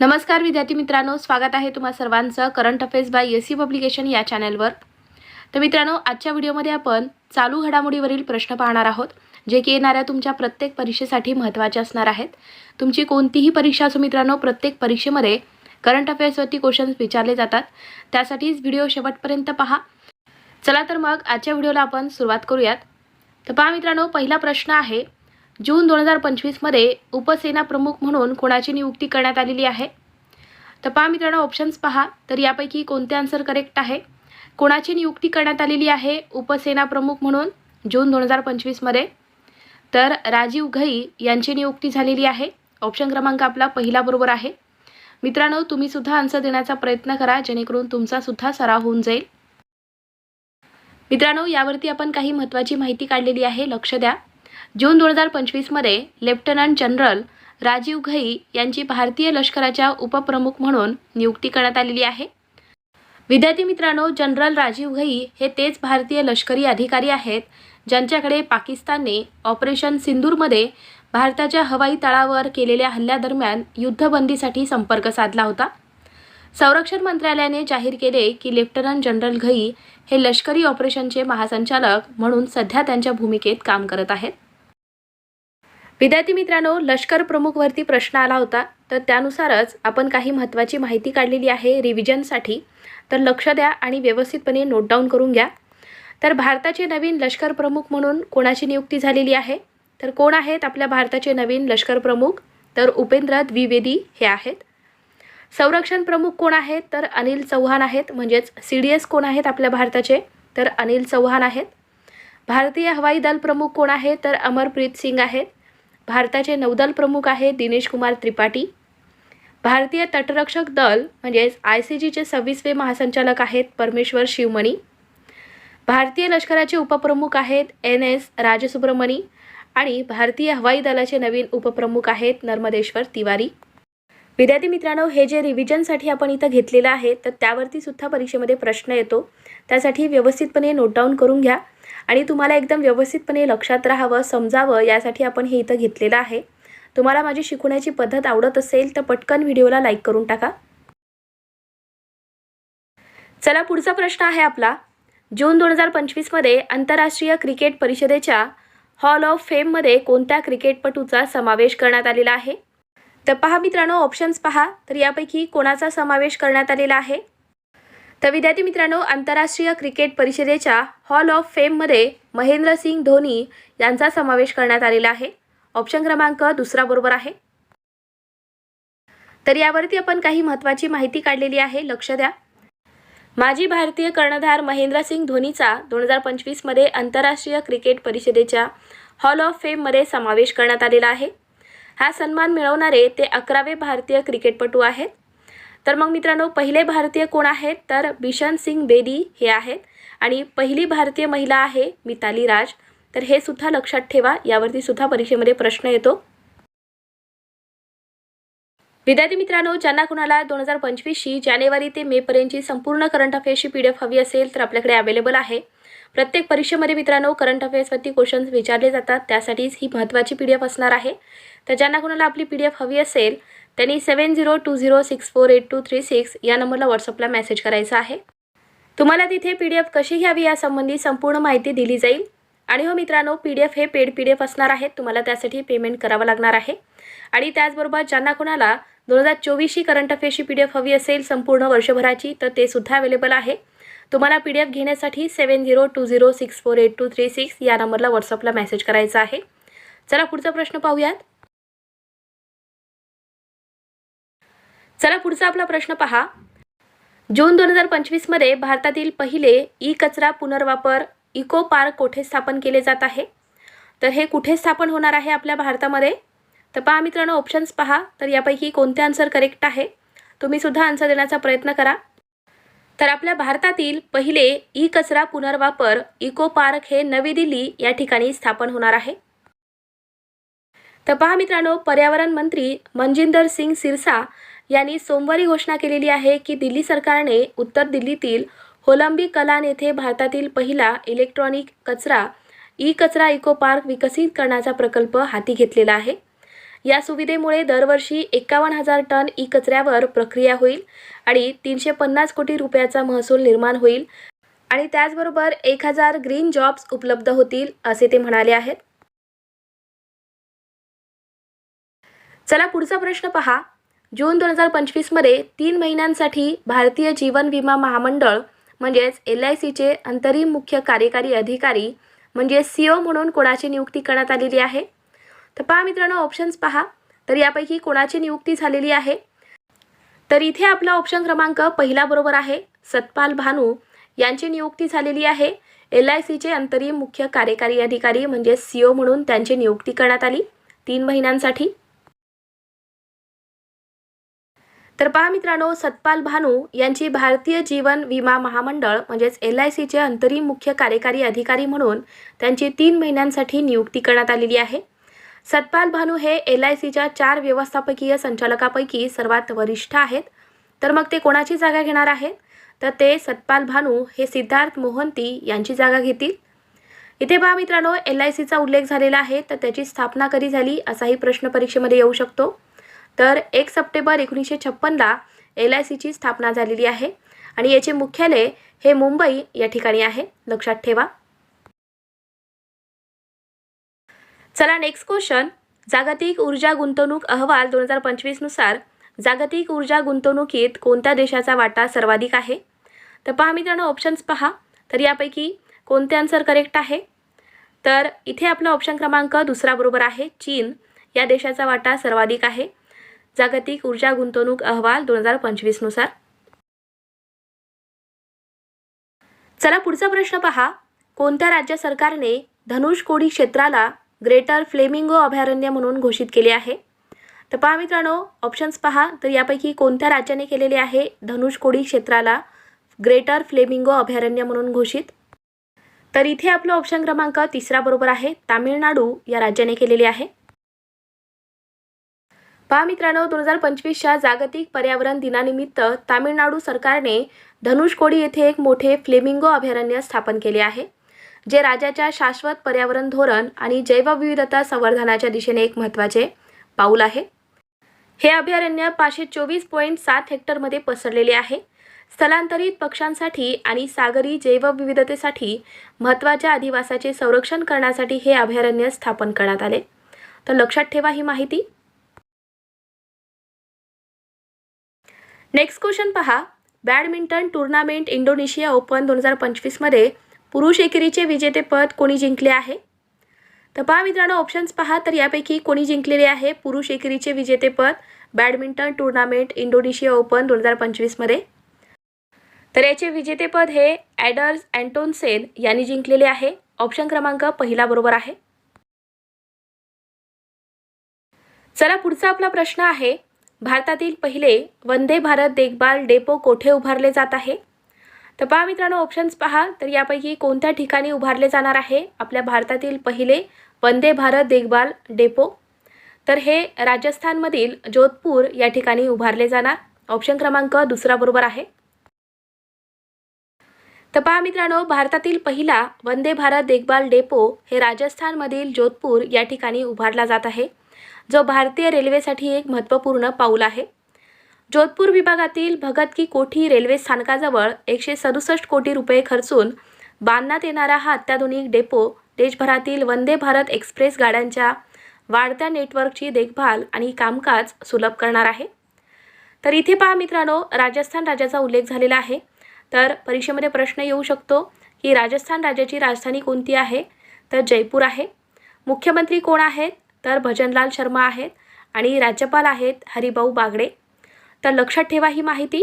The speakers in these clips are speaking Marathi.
नमस्कार विद्यार्थी मित्रांनो स्वागत आहे तुम्हा सर्वांचं current affairs by S C publication या चॅनलवर. तर मित्रांनो आजच्या व्हिडिओमध्ये आपण चालू घडामोडीवरील प्रश्न पाहणार आहोत जे की येणाऱ्या तुमच्या प्रत्येक परीक्षेसाठी महत्त्वाचे असणार आहेत. तुमची कोणतीही परीक्षा असो मित्रांनो प्रत्येक परीक्षेमध्ये करंट अफेअर्सवरती क्वेश्चन्स विचारले जातात. त्यासाठीच व्हिडिओ शेवटपर्यंत पहा. चला तर मग आजच्या व्हिडिओला आपण सुरुवात करूयात. तर पहा मित्रांनो पहिला प्रश्न आहे जून दोन हजार पंचवीसमध्ये उपसेना प्रमुख म्हणून कोणाची नियुक्ती करण्यात आलेली आहे? तर पहा मित्रांनो ऑप्शन्स पहा. तर यापैकी कोणते आन्सर करेक्ट आहे? कोणाची नियुक्ती करण्यात आलेली आहे? उपसेना प्रमुख म्हणून जून दोन हजार पंचवीसमध्ये तर राजीव घई यांची नियुक्ती झालेली आहे. ऑप्शन क्रमांक आपला पहिला बरोबर आहे. मित्रांनो तुम्ही सुद्धा आन्सर देण्याचा प्रयत्न करा जेणेकरून तुमचा सुद्धा सराव होऊन जाईल. मित्रांनो यावरती आपण काही महत्त्वाची माहिती काढलेली आहे. लक्ष द्या. जून दोन हजार पंचवीसमध्ये लेफ्टनंट जनरल राजीव घई यांची भारतीय लष्कराच्या उपप्रमुख म्हणून नियुक्ती करण्यात आलेली आहे. विद्यार्थी मित्रांनो जनरल राजीव घई हे तेच भारतीय लष्करी अधिकारी आहेत ज्यांच्याकडे पाकिस्तानने ऑपरेशन सिंदूरमध्ये भारताच्या हवाई तळावर केलेल्या हल्ल्यादरम्यान युद्धबंदीसाठी संपर्क साधला होता. संरक्षण मंत्रालयाने जाहीर केले की लेफ्टनंट जनरल घई हे लष्करी ऑपरेशनचे महासंचालक म्हणून सध्या त्यांच्या भूमिकेत काम करत आहेत. विद्यार्थी मित्रांनो लष्कर प्रमुखवरती प्रश्न आला होता. तर त्यानुसारच आपण काही महत्त्वाची माहिती काढलेली आहे रिव्हिजनसाठी. तर लक्ष द्या आणि व्यवस्थितपणे नोट डाऊन करून घ्या. तर भारताचे नवीन लष्कर प्रमुख म्हणून कोणाची नियुक्ती झालेली आहे? तर कोण आहेत आपल्या भारताचे नवीन लष्कर प्रमुख? तर उपेंद्र द्विवेदी हे आहेत. संरक्षण प्रमुख कोण आहेत? तर अनिल चौहान आहेत. म्हणजेच सी डी एस कोण आहेत आपल्या भारताचे? तर अनिल चौहान आहेत. भारतीय हवाई दल प्रमुख कोण आहेत तर अमरप्रीत सिंग आहेत. भारताचे नौदल प्रमुख आहेत दिनेश कुमार त्रिपाठी. भारतीय तटरक्षक दल म्हणजेच आय सी जीचे सव्वीसवे महासंचालक आहेत परमेश्वर शिवमणी. भारतीय लष्कराचे उपप्रमुख आहेत एन एस राजसुब्रमणी आणि भारतीय हवाई दलाचे नवीन उपप्रमुख आहेत नर्मदेश्वर तिवारी. विद्यार्थी मित्रांनो हे जे रिव्हिजनसाठी आपण इथं घेतलेलं आहे तर त्यावरती सुद्धा परीक्षेमध्ये प्रश्न येतो. त्यासाठी व्यवस्थितपणे नोट डाऊन करून घ्या. आणि तुम्हाला एकदम व्यवस्थितपणे लक्षात राहावं समजावं यासाठी आपण हे इथं घेतलेलं आहे. तुम्हाला माझी शिकवण्याची पद्धत आवडत असेल तर पटकन व्हिडिओला लाईक करून टाका. चला पुढचा प्रश्न आहे आपला. जून दोन हजार पंचवीसमध्ये आंतरराष्ट्रीय क्रिकेट परिषदेच्या हॉल ऑफ फेममध्ये कोणत्या क्रिकेटपटूचा समावेश करण्यात आलेला आहे? तर पहा मित्रांनो ऑप्शन्स पहा. तर यापैकी कोणाचा समावेश करण्यात आलेला आहे? तर विद्यार्थी मित्रांनो आंतरराष्ट्रीय क्रिकेट परिषदेच्या हॉल ऑफ फेममध्ये महेंद्रसिंग धोनी यांचा समावेश करण्यात आलेला आहे. ऑप्शन क्रमांक दुसरा बरोबर आहे. तर यावरती आपण काही महत्त्वाची माहिती काढलेली आहे. लक्ष द्या. माजी भारतीय कर्णधार महेंद्रसिंग धोनीचा दोन हजार पंचवीसमध्ये आंतरराष्ट्रीय क्रिकेट परिषदेच्या हॉल ऑफ फेममध्ये समावेश करण्यात आलेला आहे. हा सन्मान मिळवणारे ते अकरावे भारतीय क्रिकेटपटू आहेत. तर मग मित्रांनो पहिले भारतीय कोण आहेत? तर बिशन सिंग बेदी हे आहेत. आणि पहिली भारतीय महिला आहे मिताली राज. तर हे सुद्धा लक्षात ठेवा यावरती सुद्धा परीक्षेमध्ये प्रश्न येतो. विद्यार्थी मित्रांनो ज्यांना कुणाला दोन हजार पंचवीसची जानेवारी ते मेपर्यंतची संपूर्ण करंट अफेअर्सची पी डी एफ हवी असेल तर आपल्याकडे अवेलेबल आहे. प्रत्येक परीक्षेमध्ये मित्रांनो करंट अफेअर्सवरती क्वेश्चन्स विचारले जातात. त्यासाठीच ही महत्त्वाची पी डी एफ असणार आहे. तर ज्यांना कुणाला आपली पी डी एफ हवी असेल त्यांनी seven zero two zero six four eight two three six या नंबरला व्हॉट्सअपला मेसेज करायचा आहे. तुम्हाला तिथे पी डी एफ कशी घ्यावी यासंबंधी संपूर्ण माहिती दिली जाईल. आणि हो मित्रांनो पी डी एफ हे पेड पी डी एफ असणार आहेत तुम्हाला त्यासाठी पेमेंट करावं लागणार आहे. आणि त्याचबरोबर ज्यांना कुणाला दोन हजार चोवीसची करंट अफेअरची पी डी एफ हवी असेल संपूर्ण वर्षभराची तर ते सुद्धा अवेलेबल आहे. तुम्हाला पी डी एफ घेण्यासाठी seven zero two zero six four eight two three six या नंबरला व्हॉट्सअपला मेसेज करायचा आहे. चला पुढचा प्रश्न पाहूयात. चला पुढचा आपला प्रश्न पहा. जून दोन हजार पंचवीसमध्ये भारतातील पहिले ई कचरा पुनर्वापर इको पार्क कोठे स्थापन केले जात आहे? तर हे कुठे स्थापन होणार आहे आपल्या भारतामध्ये? तर पहा मित्रांनो ऑप्शन्स पहा. तर यापैकी कोणते आन्सर करेक्ट आहे? तुम्ही सुद्धा आन्सर देण्याचा प्रयत्न करा. तर आपल्या भारतातील पहिले ई कचरा पुनर्वापर इको पार्क हे नवी दिल्ली या ठिकाणी स्थापन होणार आहे. तर पहा मित्रांनो पर्यावरण मंत्री मनजिंदर सिंग सिरसा यांनी सोमवारी घोषणा केलेली आहे की दिल्ली सरकारने उत्तर दिल्लीतील होलंबी कलान येथे भारतातील पहिला इलेक्ट्रॉनिक कचरा ई कचरा इको पार्क विकसित करण्याचा प्रकल्प हाती घेतलेला आहे. या सुविधेमुळे दरवर्षी एकावन्न हजार टन ई कचऱ्यावर प्रक्रिया होईल आणि तीनशे पन्नास कोटी रुपयाचा महसूल निर्माण होईल आणि त्याचबरोबर एक हजार ग्रीन जॉब्स उपलब्ध होतील असे ते म्हणाले आहेत. चला पुढचा प्रश्न पहा. जून दोन हजार पंचवीसमध्ये तीन महिन्यांसाठी भारतीय जीवन विमा महामंडळ म्हणजेच एल आय सीचे अंतरिम मुख्य कार्यकारी अधिकारी म्हणजे सी ओ म्हणून कोणाची नियुक्ती करण्यात आलेली आहे? तर पहा मित्रांनो ऑप्शन्स पहा. तर यापैकी कोणाची नियुक्ती झालेली आहे? तर इथे आपला ऑप्शन क्रमांक पहिला बरोबर आहे. सतपाल भानू यांची नियुक्ती झालेली आहे. एल आय सीचे अंतरिम मुख्य कार्यकारी अधिकारी म्हणजे सी ओ म्हणून त्यांची नियुक्ती करण्यात आली. तीन महिन्यांसाठी. तर पहा मित्रांनो सतपाल भानू यांची भारतीय जीवन विमा महामंडळ म्हणजेच एल आय सीचे अंतरिम मुख्य कार्यकारी अधिकारी म्हणून त्यांची तीन महिन्यांसाठी नियुक्ती करण्यात आलेली आहे. सतपाल भानू हे एल आय सीच्या चार व्यवस्थापकीय संचालकापैकी सर्वात वरिष्ठ आहेत. तर मग ते कोणाची जागा घेणार आहेत? तर ते सतपाल भानू हे सिद्धार्थ मोहंती यांची जागा घेतील. इथे पहा मित्रांनो एल आय सीचा उल्लेख झालेला आहे तर त्याची स्थापना कधी झाली असाही प्रश्न परीक्षेमध्ये येऊ शकतो. तर एक सप्टेंबर एकोणीसशे छप्पनला एल आय सीची स्थापना झालेली आहे आणि याचे मुख्यालय हे मुंबई या ठिकाणी आहे. लक्षात ठेवा. चला नेक्स्ट क्वेश्चन जागतिक ऊर्जा गुंतवणूक अहवाल दोन हजार पंचवीसनुसार जागतिक ऊर्जा गुंतवणुकीत कोणत्या देशाचा वाटा सर्वाधिक आहे? तर पहा मित्रांनो ऑप्शन्स पहा. तर यापैकी कोणते आन्सर करेक्ट आहे? तर इथे आपला ऑप्शन क्रमांक दुसरा बरोबर आहे. चीन या देशाचा वाटा सर्वाधिक आहे. जागतिक ऊर्जा गुंतवणूक अहवाल दोन हजार पंचवीसनुसार चला पुढचा प्रश्न पहा. कोणत्या राज्य सरकारने धनुषकोडी क्षेत्राला ग्रेटर फ्लेमिंगो अभयारण्य म्हणून घोषित केले आहे? तर पहा मित्रांनो ऑप्शन्स पहा. तर यापैकी कोणत्या राज्याने केलेले आहे धनुषकोडी क्षेत्राला ग्रेटर फ्लेमिंगो अभयारण्य म्हणून घोषित? तर इथे आपलं ऑप्शन क्रमांक तिसरा बरोबर आहे. तामिळनाडू या राज्याने केलेले आहे. पहा मित्रांनो दोन हजार पंचवीसच्या जागतिक पर्यावरण दिनानिमित्त तामिळनाडू सरकारने धनुषकोडी येथे एक मोठे फ्लेमिंगो अभयारण्य स्थापन केले आहे जे राज्याच्या शाश्वत पर्यावरण धोरण आणि जैवविविधता संवर्धनाच्या दिशेने एक महत्त्वाचे पाऊल आहे. हे अभयारण्य पाचशे चोवीस पॉईंट सात हेक्टरमध्ये पसरलेले आहे. स्थलांतरित पक्ष्यांसाठी आणि सागरी जैवविविधतेसाठी महत्त्वाच्या अधिवासाचे संरक्षण करण्यासाठी हे अभयारण्य स्थापन करण्यात आले. तर लक्षात ठेवा ही माहिती. नेक्स्ट क्वेश्चन पहा. बॅडमिंटन टुर्नामेंट इंडोनेशिया ओपन दोन हजार पंचवीसमध्ये पुरुष एकेरीचे विजेतेपद कोणी जिंकले आहे? तर पहा मित्रांनो ऑप्शन्स पहा. तर यापैकी कोणी जिंकलेले आहे पुरुष एकेरीचे विजेतेपद बॅडमिंटन टुर्नामेंट इंडोनेशिया ओपन दोन हजार पंचवीसमध्ये तर याचे विजेतेपद हे ॲडर्स अँटोनसेन यांनी जिंकलेले आहे. ऑप्शन क्रमांक पहिला बरोबर आहे. चला पुढचा आपला प्रश्न आहे. भारतातील पहिले वंदे भारत देखभाल डेपो कोठे उभारले जात आहे? तर पहा मित्रांनो ऑप्शन्स पहा. तर यापैकी कोणत्या ठिकाणी उभारले जाणार आहे आपल्या भारतातील पहिले वंदे भारत देखभाल डेपो? तर हे राजस्थानमधील जोधपूर या ठिकाणी उभारले जाणार. ऑप्शन क्रमांक दुसरा बरोबर आहे. तर पहा मित्रांनो भारतातील पहिला वंदे भारत देखभाल डेपो हे राजस्थानमधील जोधपूर या ठिकाणी उभारला जात आहे. जो भारतीय रेल्वेसाठी एक महत्त्वपूर्ण पाऊल आहे. जोधपूर विभागातील भगत की कोठी रेल्वे स्थानकाजवळ एकशे सदुसष्ट कोटी रुपये खर्चून बांधण्यात येणारा हा अत्याधुनिक डेपो देशभरातील वंदे भारत एक्सप्रेस गाड्यांच्या वाढत्या नेटवर्कची देखभाल आणि कामकाज सुलभ करणार आहे. तर इथे पहा मित्रांनो राजस्थान राज्याचा उल्लेख झालेला आहे. तर परीक्षेमध्ये प्रश्न येऊ शकतो की राजस्थान राज्याची राजधानी कोणती आहे? तर जयपूर आहे. मुख्यमंत्री कोण आहेत? तर भजनलाल शर्मा आहेत आणि राज्यपाल आहेत हरिभाऊ बागडे. तर लक्षात ठेवा ही माहिती.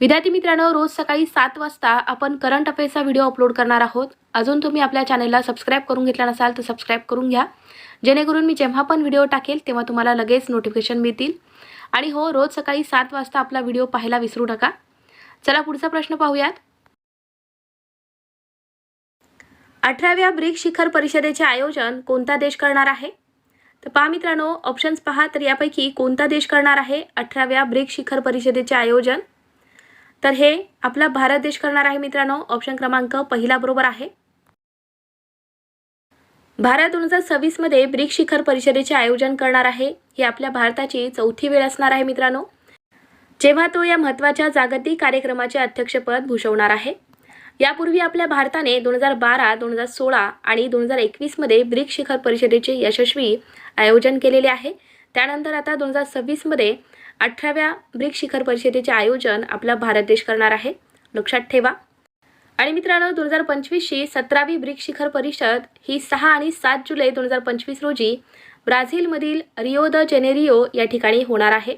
विद्यार्थी मित्रांनो रोज सकाळी सात वाजता आपण करंट अफेअर्सचा व्हिडिओ अपलोड करणार आहोत. अजून तुम्ही आपल्या चॅनलला सबस्क्राईब करून घेतला नसाल तर सबस्क्राईब करून घ्या. जेणेकरून मी जेव्हा पण व्हिडिओ टाकेल तेव्हा तुम्हाला लगेच नोटिफिकेशन मिळतील. आणि हो रोज सकाळी सात वाजता आपला व्हिडिओ पाहायला विसरू नका. चला पुढचा प्रश्न पाहूयात. अठराव्या ब्रिक्स शिखर परिषदेचे आयोजन कोणता देश करणार आहे? तर पहा मित्रांनो ऑप्शन्स पहा. तर यापैकी कोणता देश करणार आहे अठराव्या ब्रिक्स शिखर परिषदेचे आयोजन? तर हे आपला भारत देश करणार आहे मित्रांनो. ऑप्शन क्रमांक पहिला बरोबर आहे. भारत दोन हजार सव्वीसमध्ये ब्रिक्स शिखर परिषदेचे आयोजन करणार आहे. ही आपल्या भारताची चौथी वेळ असणार आहे मित्रांनो. जेव्हा तो या महत्त्वाच्या जागतिक कार्यक्रमाचे अध्यक्षपद भूषवणार आहे. यापूर्वी आपल्या भारताने दोन हजार बारा दोन हजार सोळा आणि दोन हजार एकवीसमध्ये ब्रिक्स शिखर परिषदेचे यशस्वी आयोजन केलेले आहे. त्यानंतर आता दोन हजार सव्वीसमध्ये अठराव्या ब्रिक्स शिखर परिषदेचे आयोजन आपला भारत देश करणार आहे. लक्षात ठेवा. आणि मित्रांनो दोन हजार पंचवीसची सतरावी ब्रिक्स शिखर परिषद ही सहा आणि सात जुलै दोन हजार पंचवीस रोजी ब्राझीलमधील रिओ द जेनेरिओ या ठिकाणी होणार आहे.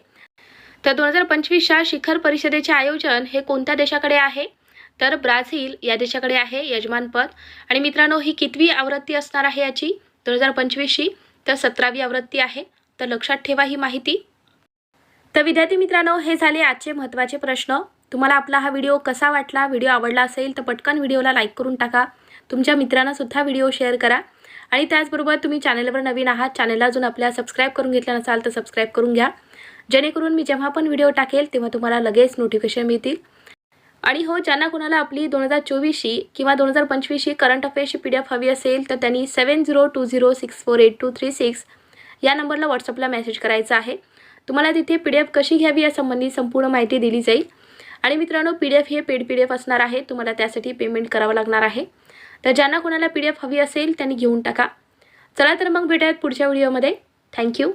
तर दोन हजार पंचवीसच्या शिखर परिषदेचे आयोजन हे कोणत्या देशाकडे आहे? तर ब्राझील या देशाकडे आहे यजमानपद. आणि मित्रांनो ही कितवी आवृत्ती असणार आहे याची? दोन हजार पंचवीसची. तर सतरावी आवृत्ती आहे. तर लक्षात ठेवा ही माहिती. तर विद्यार्थी मित्रांनो हे झाले आजचे महत्त्वाचे प्रश्न. तुम्हाला आपला हा व्हिडिओ कसा वाटला व्हिडिओ आवडला असेल तर पटकन व्हिडिओला लाईक करून टाका. तुमच्या मित्रांनासुद्धा व्हिडिओ शेअर करा. आणि त्याचबरोबर तुम्ही चॅनलवर नवीन आहात चॅनलला अजून आपल्या सबस्क्राईब करून घेतला नसाल तर सबस्क्राईब करून घ्या. जेणेकरून मी जेव्हा पण व्हिडिओ टाकेल तेव्हा तुम्हाला लगेच नोटिफिकेशन मिळतील. आणि हो ज्यांना कोणाला आपली दोन हजार चोवीसशी किंवा दोन हजार पंचवीसशी करंट अफेअर्सची पी डी एफ हवी असेल तर त्यांनी seven zero two zero six four eight two three six या नंबरला व्हॉट्सअपला मेसेज करायचा आहे. तुम्हाला तिथे पी डी एफ कशी घ्यावी यासंबंधी संपूर्ण माहिती दिली जाईल. आणि मित्रांनो पी डी एफ हे पेड पी डी एफ असणार आहे. तुम्हाला त्यासाठी पेमेंट करावं लागणार आहे. तर ज्यांना कोणाला पी डी एफ हवी असेल त्यांनी घेऊन टाका. चला तर मग भेटूयात पुढच्या व्हिडिओमध्ये थँक्यू